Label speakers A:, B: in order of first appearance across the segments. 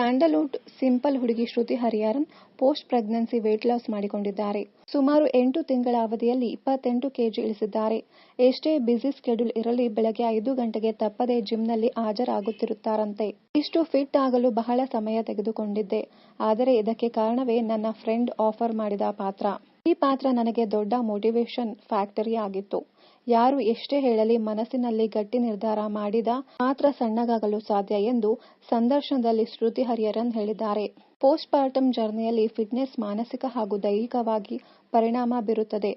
A: Sandalwood simple ಹುಡುಗಿ Shruti Hariharan post pregnancy weight loss ಮಾಡಿಕೊಂಡಿದ್ದಾರೆ. ಸುಮಾರು ಎಂಟು ತಿಂಗಳ ಅವಧಿಯಲ್ಲಿ ಇಪ್ಪತ್ತೆಂಟು ಕೆಜಿ ಇಳಿಸಿದ್ದಾರೆ. ಎಷ್ಟೇ ಬ್ಯುಸಿ ಸ್ಕೆಡ್ಯೂಲ್ ಇರಲಿ, ಬೆಳಗ್ಗೆ ಐದು ಗಂಟೆಗೆ ತಪ್ಪದೆ ಜಿಮ್ನಲ್ಲಿ ಹಾಜರಾಗುತ್ತಿರುತ್ತಾರಂತೆ. ಇಷ್ಟು ಫಿಟ್ ಆಗಲು ಬಹಳ ಸಮಯ ತೆಗೆದುಕೊಂಡಿದ್ದೆ. ಆದರೆ ಇದಕ್ಕೆ ಕಾರಣವೇ ನನ್ನ ಫ್ರೆಂಡ್ ಆಫರ್ ಮಾಡಿದ ಪಾತ್ರ. ಈ ಪಾತ್ರ ನನಗೆ ದೊಡ್ಡ ಮೋಟಿವೇಶನ್ ಫ್ಯಾಕ್ಟರಿ ಆಗಿತ್ತು. ಯಾರು ಎಷ್ಟೇ ಹೇಳಲಿ ಮನಸ್ಸಿನಲ್ಲಿ ಗಟ್ಟಿ ನಿರ್ಧಾರ ಮಾಡಿದ ಮಾತ್ರ ಸಣ್ಣಗಾಗಲು ಸಾಧ್ಯ ಎಂದು ಸಂದರ್ಶನದಲ್ಲಿ ಶ್ರುತಿ ಹರಿಹರನ್ ಹೇಳಿದ್ದಾರೆ. ಪೋಸ್ಟ್ ಪಾರ್ಟಮ್ ಜರ್ನಿಯಲ್ಲಿ ಫಿಟ್ನೆಸ್ ಮಾನಸಿಕ ಹಾಗೂ ದೈಹಿಕವಾಗಿ ಪರಿಣಾಮ ಬೀರುತ್ತದೆ.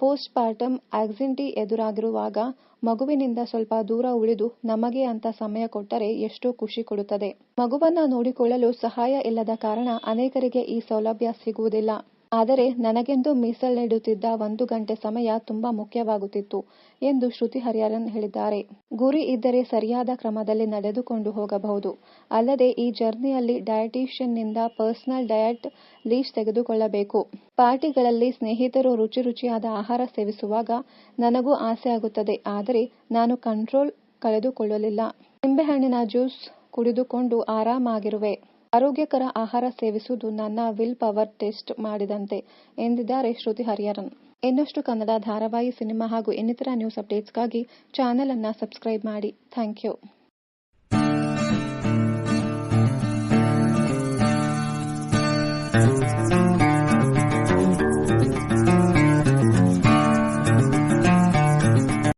A: ಪೋಸ್ಟ್ ಪಾರ್ಟಮ್ ಆಕ್ಸಿಂಟಿ ಎದುರಾಗಿರುವಾಗ ಮಗುವಿನಿಂದ ಸ್ವಲ್ಪ ದೂರ ಉಳಿದು ನಮಗೆ ಅಂತ ಸಮಯ ಕೊಟ್ಟರೆ ಎಷ್ಟೋ ಖುಷಿ ಕೊಡುತ್ತದೆ. ಮಗುವನ್ನ ನೋಡಿಕೊಳ್ಳಲು ಸಹಾಯ ಇಲ್ಲದ ಕಾರಣ ಅನೇಕರಿಗೆ ಈ ಸೌಲಭ್ಯ ಸಿಗುವುದಿಲ್ಲ. ಆದರೆ ನನಗೆಂದು ಮೀಸಲಿಡುತ್ತಿದ್ದ ಒಂದು ಗಂಟೆ ಸಮಯ ತುಂಬಾ ಮುಖ್ಯವಾಗುತ್ತಿತ್ತು ಎಂದು ಶ್ರುತಿ ಹರಿಹರನ್ ಹೇಳಿದ್ದಾರೆ. ಗುರಿ ಇದ್ದರೆ ಸರಿಯಾದ ಕ್ರಮದಲ್ಲಿ ನಡೆದುಕೊಂಡು ಹೋಗಬಹುದು. ಅಲ್ಲದೆ ಈ ಜರ್ನಿಯಲ್ಲಿ ಡಯಟಿಷಿಯನ್ನಿಂದ ಪರ್ಸನಲ್ ಡಯಟ್ ಲೀಸ್ಟ್ ತೆಗೆದುಕೊಳ್ಳಬೇಕು. ಪಾರ್ಟಿಗಳಲ್ಲಿ ಸ್ನೇಹಿತರು ರುಚಿ ರುಚಿಯಾದ ಆಹಾರ ಸೇವಿಸುವಾಗ ನನಗೂ ಆಸೆ ಆಗುತ್ತದೆ. ಆದರೆ ನಾನು ಕಂಟ್ರೋಲ್ ಕಳೆದುಕೊಳ್ಳಲಿಲ್ಲ. ನಿಂಬೆಹಣ್ಣಿನ ಜ್ಯೂಸ್ ಕುಡಿದುಕೊಂಡು ಆರಾಮಾಗಿರುವೆ. ಆರೋಗ್ಯಕರ ಆಹಾರ ಸೇವಿಸುವುದು ನನ್ನ ವಿಲ್ ಪವರ್ ಟೆಸ್ಟ್ ಮಾಡಿದಂತೆ, ಎಂದಿದ್ದಾರೆ ಶ್ರುತಿ ಹರಿಹರನ್. ಇನ್ನಷ್ಟು ಕನ್ನಡ ಧಾರಾವಾಹಿ ಸಿನಿಮಾ ಹಾಗೂ ಇನ್ನಿತರ ನ್ಯೂಸ್ ಅಪ್ಡೇಟ್ಸ್ಗಾಗಿ ಚಾನೆಲ್ ಅನ್ನ ಸಬ್ಸ್ಕ್ರೈಬ್ ಮಾಡಿ. Thank you.